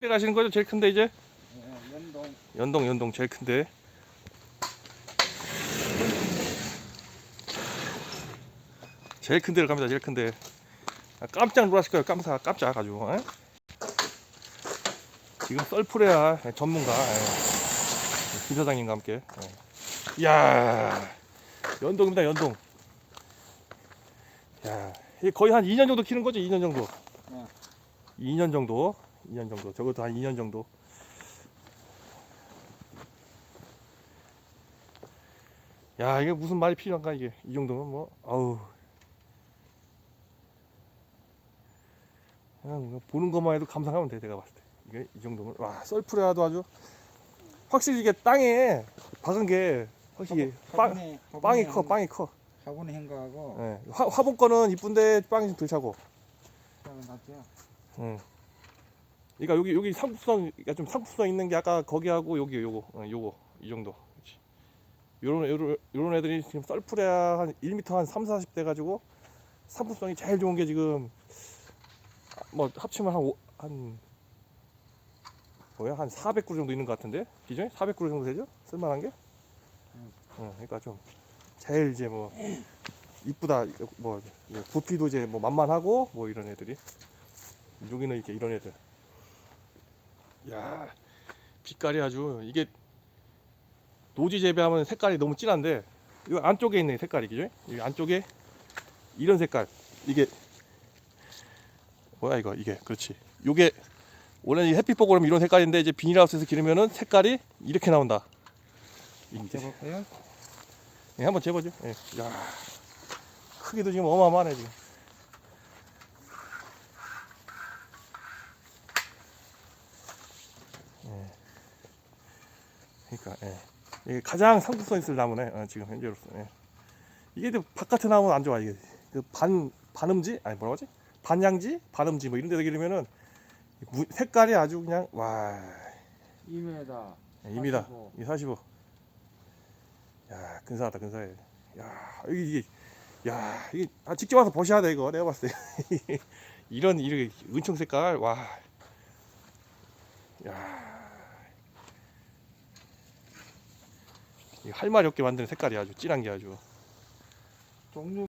때 가시는 거죠? 제일 큰데 이제 예, 연동 연동 연동 제일 큰데 제일 큰 데를 갑니다. 제일 큰 데 아, 깜짝 놀라실 거예요. 깜짝 깜짝 아주. 에? 지금 썰풀해야 전문가 예. 김 사장님과 함께. 예. 이야 연동입니다. 연동. 야 이게 거의 한 2년 정도 키는 거죠? 2년 정도. 네. 2년 정도. 2년 정도. 적어도 한 2년 정도. 야 이게 무슨 말이 필요한가 이게 이 정도면 뭐 아우 그냥 뭐 보는 것만 해도 감상하면 돼 내가 봤을 때 이게 이 정도면 와 썰풀이라도 아주 확실히 이게 땅에 박은 게 확실히 빵, 화분에 빵이 화분에 커 한- 빵이 커 화분에 한 거하고 예. 화, 화분 거는 이쁜데 빵이 좀덜 차고 그다음에 낫죠. 응. 그러니까 여기 여기 상품성 그러니까 좀 상품성 있는 게 아까 거기하고 여기 요거 어, 요거 이 정도. 그렇지. 요런 요런 요런 애들이 지금 썰풀에야 한 1m 한 3, 40대 가지고 상품성이 제일 좋은 게 지금 뭐 합치면 한, 오, 한 뭐야 한 400그루 정도 있는 것 같은데 기존에 400그루 정도 되죠? 쓸만한 게? 음. 어, 그러니까 좀 제일 이제 뭐 이쁘다 뭐 부피도 이제 뭐 만만하고 뭐 이런 애들이 여기는 이렇게 이런 애들. 야, 빛깔이 아주 이게 노지 재배하면 색깔이 너무 진한데 이 안쪽에 있는 색깔이 그죠? 이 안쪽에 이런 색깔 이게 뭐야 이거 이게 그렇지. 요게 원래 이 햇빛 보고 그러면 이런 색깔인데 이제 비닐하우스에서 기르면은 색깔이 이렇게 나온다. 이제 재볼까요? 예, 한번 재보죠. 예. 야, 크기도 지금 어마어마하네 지금. 그러니까 예. 이게 가장 상품성 있을 나무네 어, 지금 현재로서. 예. 이게 또 바깥에 나오면 안 좋아 이게. 그 반 반음지 아니 뭐라고 하지? 반양지, 반음지 뭐 이런 데서 기르면은 무- 색깔이 아주 그냥 와 2m. 예, 입니다. 45. 이 45. 야, 근사하다, 근사해. 야, 이게, 이게 야, 이게 아, 직접 와서 보셔야 돼 이거. 내가 봤을 때 이런 이렇게 은총 색깔, 와, 야, 할 말이 없게 만드는 색깔이 아주 진한 게 아주. 종류